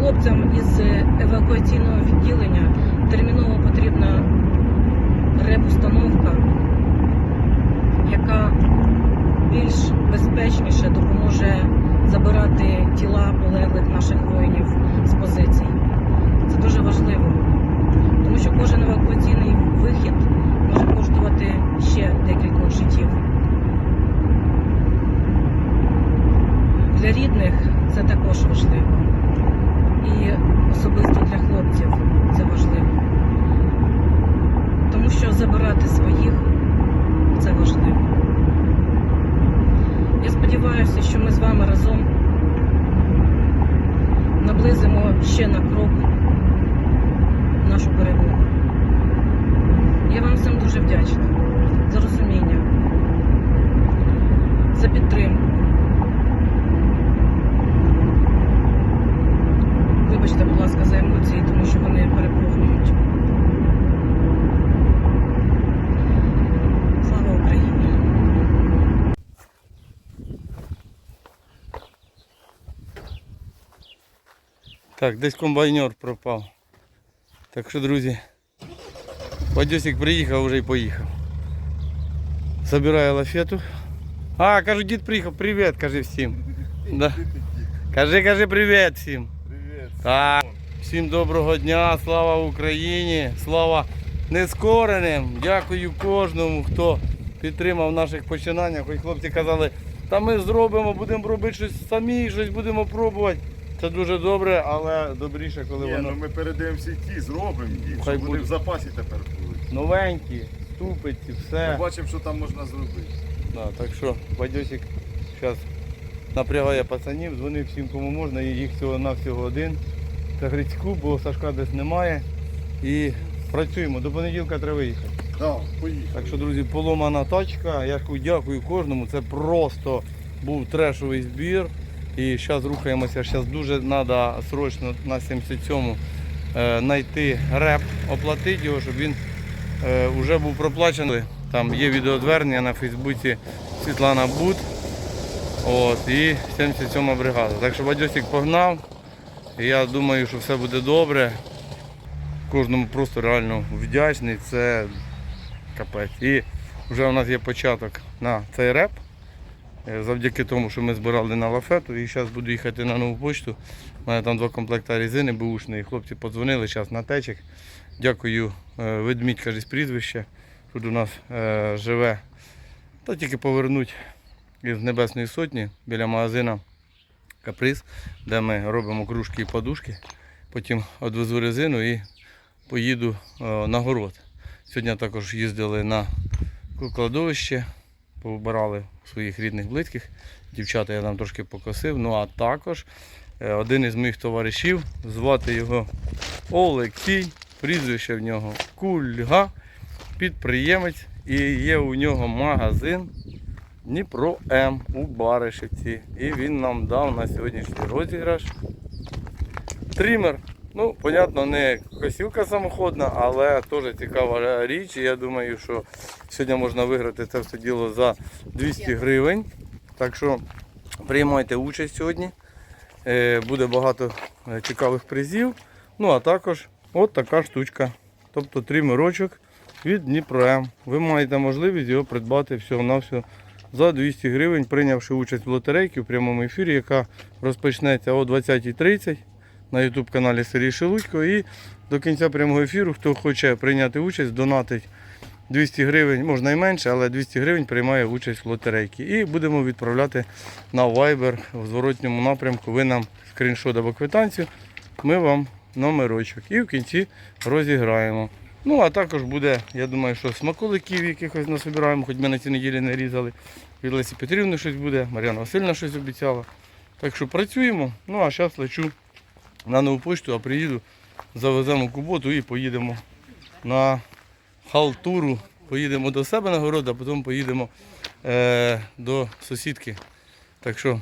Хлопцям із евакуаційного відділення терміново потрібна реп-установка, яка більш безпечніше допоможе забирати тіла полеглих наших воїнів з позицій. Це дуже важливо, тому що кожен евакуаційний вихід може коштувати ще декількох життів. Для рідних це також важливо. І особисто для хлопців це важливо. Тому що забирати своїх це важливо. Я сподіваюся, що ми з вами разом наблизимо ще на крок нашу перемогу. Я вам всім дуже вдячна за розуміння, за підтримку. Вибачте, будь ласка, за емоції, тому що вони переповнюють. Слава Україні! Так, десь комбайнер пропав. Так що, друзі, Вадюсик приїхав вже і поїхав. Забирає лафету. А, кажу, дід приїхав, привіт, кажи всім. Да. Кажи, кажи привіт всім. Так. Всім доброго дня, слава Україні, слава нескореним. Дякую кожному, хто підтримав наших починаннях. Хоч хлопці казали, та ми зробимо, будемо робити щось самі, щось будемо пробувати. Це дуже добре, але добріше, коли Ні, воно ну ми передаємо всі ті, зробимо їх, Хай щоб вони буде. в запасі тепер були. новенькі, ступиці, все. Побачимо, що там можна зробити. Да, так що Вадьосик зараз напрягає пацанів, дзвонив всім кому можна, і їх всього навсього один. Це Грицьку, бо Сашка десь немає. І працюємо. До понеділка треба виїхати. Так. Так що, друзі, поломана тачка. Я дякую кожному. Це просто був трешовий збір. І зараз рухаємося. Зараз дуже треба срочно на 77-му е, знайти реп, оплатити його, щоб він е, вже був проплачений. Там є відеозвернення на Фейсбуці Світлана Бут. От, і 77 бригада. Так що Вадьосик погнав. І я думаю, що все буде добре. Кожному просто реально вдячний. Це капець. І вже у нас є початок на цей реп. Е, Завдяки тому, що ми збирали на лафету. І зараз буду їхати на нову почту. У мене там два комплекти резини бушної. Хлопці подзвонили зараз на течик. Дякую, е, ведмідь, каже, з прізвища. Тут у нас е, живе. Та тільки повернуть із Небесної Сотні біля магазина Каприз, де ми робимо кружки і подушки. Потім відвезу резину і поїду е, на город. Сьогодні також їздили на кладовище, повбирали своїх рідних близьких. Дівчата я там трошки покосив. Ну а також е, один із моїх товаришів, звати його Олексій, прізвище в нього Кульга, підприємець і є у нього магазин Дніпро М у Баришівці. І він нам дав на сьогоднішній розіграш тример. Ну, понятно, не косілка самоходна, але теж цікава річ. Я думаю, що сьогодні можна виграти це все діло за 200 гривень. Так що приймайте участь сьогодні. Е, Буде багато е, цікавих призів. Ну а також от така штучка. Тобто тримерочок від Дніпро М. Ви маєте можливість його придбати всього-навсього за 200 гривень, прийнявши участь в лотерейці в прямому ефірі, яка розпочнеться о 20.30 на YouTube каналі Сергій Шелудько. І до кінця прямого ефіру, хто хоче прийняти участь, донатить 200 гривень, можна і менше, але 200 гривень приймає участь в лотерейці. І будемо відправляти на Viber в зворотньому напрямку. Ви нам скріншот або квитанцію, ми вам номерочок. І в кінці розіграємо. Ну, а також буде, я думаю, що смаколиків якихось насобираємо, хоч ми на цій неділі не різали. Від Лесі Петрівни щось буде, Мар'яна Васильівна щось обіцяла. Так що працюємо. Ну а зараз лечу на нову почту, а приїду, завеземо куботу і поїдемо на халтуру. Поїдемо до себе на город, а потім поїдемо е, до сусідки. Так що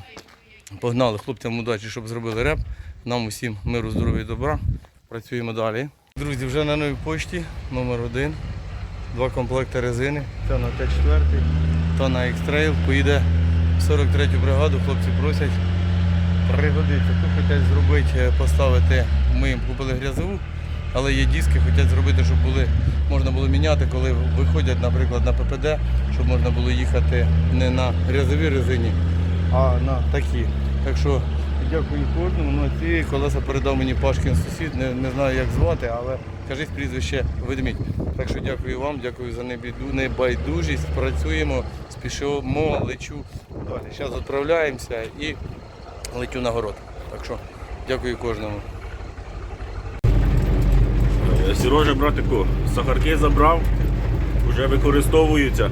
погнали хлопцям удачі, щоб зробили реп. Нам усім миру, здоров'я і добра. Працюємо далі. Друзі, вже на новій почті номер один. Два комплекти резини. Це на Т4, та на X-Trail. Поїде 43-ю бригаду. Хлопці просять пригодиться. Тут хочуть зробити, е, поставити, ми їм купили грязову, але є диски, хочуть зробити, щоб були, можна було міняти, коли виходять, наприклад, на ППД, щоб можна було їхати не на грязовій резині, а на такі. Так що дякую кожному. Ну, ці колеса передав мені Пашкін сусід, не, не знаю як звати, але кажіть прізвище ведмідь. Так що дякую вам, дякую за небайдужість. Працюємо, спішимо, лечу далі. Зараз відправляємося і летю на город. Так що дякую кожному. Е, Сережа, братику, сахарки забрав, вже використовуються.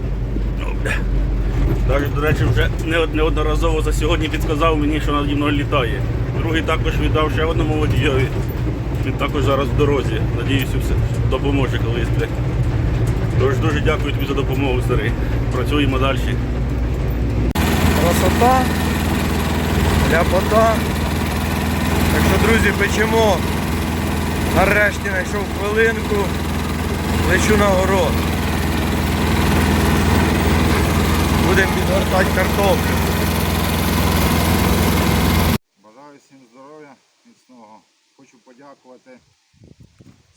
Навіть, до речі, вже неодноразово за сьогодні підказав мені, що наді мною літає. Другий також віддав ще одному водійові. Він також зараз в дорозі. Надіюсь, все допоможе колись. Тож дуже дякую тобі за допомогу, старий. Працюємо далі. Красота, ляпота. Так що, друзі, печемо. Нарешті знайшов хвилинку, лечу на город. Будемо підгортати картоплю. Бажаю всім здоров'я, міцного. Хочу подякувати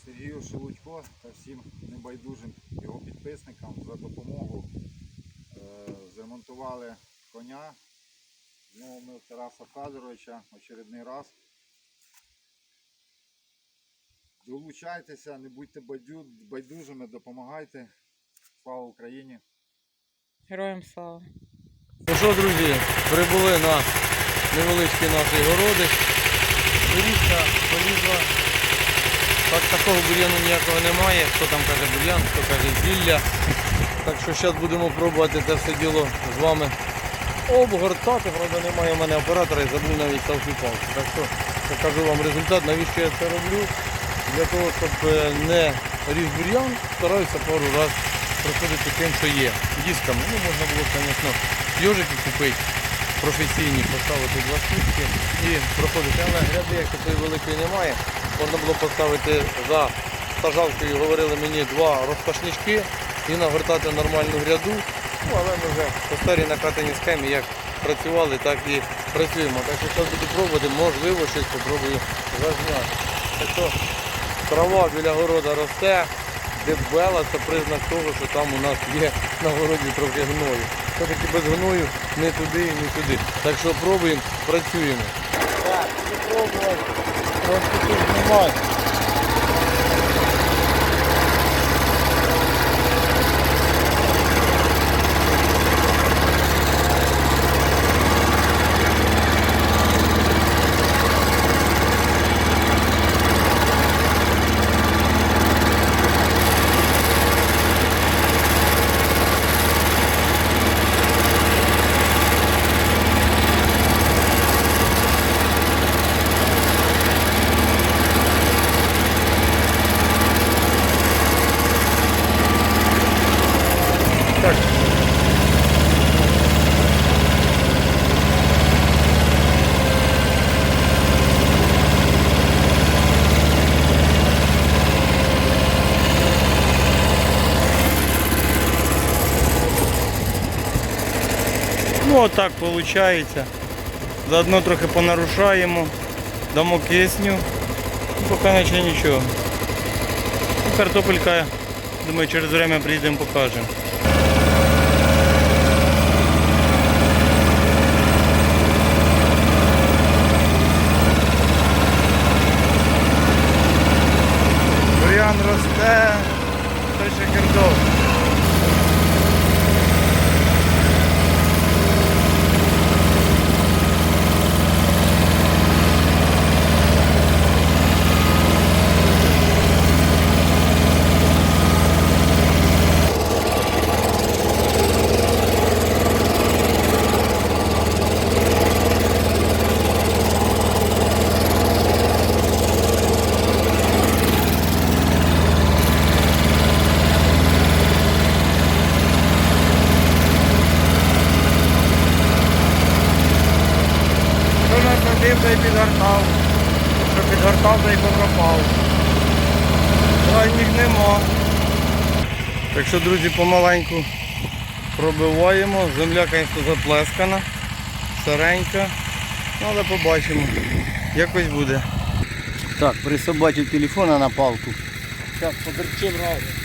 Сергію Шелудько та всім небайдужим його підписникам за допомогу. Е, Зремонтували коня. Знову ми в Тараса Федоровича очередний раз. Долучайтеся, не будьте байдужими, допомагайте. Слава Україні! Героям слава. Ну що, друзі, прибули на невеличкий наш городик. Доріжка полізла. Так, такого бур'яну ніякого немає. Хто там каже бур'ян, хто каже зілля. Так що зараз будемо пробувати це все діло з вами обгортати. Правда, немає у мене оператора і забув навіть селфі палки. Так що покажу вам результат, навіщо я це роблю. Для того, щоб е, не ріс бур'ян, стараюся пару разів проходити тим, що є. Дисками. Ну, можна було, звісно, йожики купити, професійні, поставити два штучки і проходити. Але гряди, як такої великої немає, можна було поставити за сажалкою, говорили мені, два розпашнички і нагортати нормальну гряду. Ну, але ми вже по старій накатаній схемі, як працювали, так і працюємо. Так що зараз буду пробувати, можливо, щось попробую зазняти. Так що трава біля города росте, дебела це признак того, що там у нас є на городі трохи гною. Все-таки без гною не туди і не туди. Так що пробуємо, працюємо. Так, спробувати. Трошки тут знімати. Так. Ну, отак виходить. Заодно трохи понарушаємо, дамо кисню. Ну, Поки наче нічого. Ну, Картопелька, думаю, через время приїдемо покажемо. Бур'ян росте, той ще картоп. Що насадив, та й підгортав. Що підгортав, та й попропав. Крайніх нема. Так що, друзі, помаленьку пробиваємо. Земля, звісно, заплескана, сиренька. Ну, але побачимо. Якось буде. Так, присобачив телефона на палку. Зараз подерчим разом.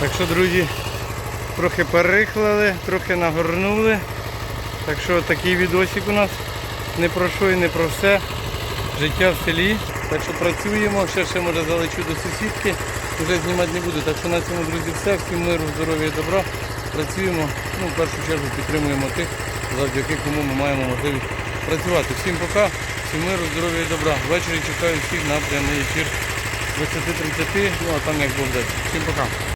Так що, друзі, трохи переклали, трохи нагорнули. Так що такий відосик у нас не про що і не про все. Життя в селі. Так що працюємо, ще ще може залечу до сусідки, вже знімати не буду. Так що на цьому, друзі, все. Всім миру, здоров'я і добра. Працюємо, ну, в першу чергу підтримуємо тих, завдяки кому ми маємо можливість працювати. Всім пока, всім миру, здоров'я і добра. Ввечері чекаю всіх на прямий ефір 20.30, ну а там як дасть. Всім пока.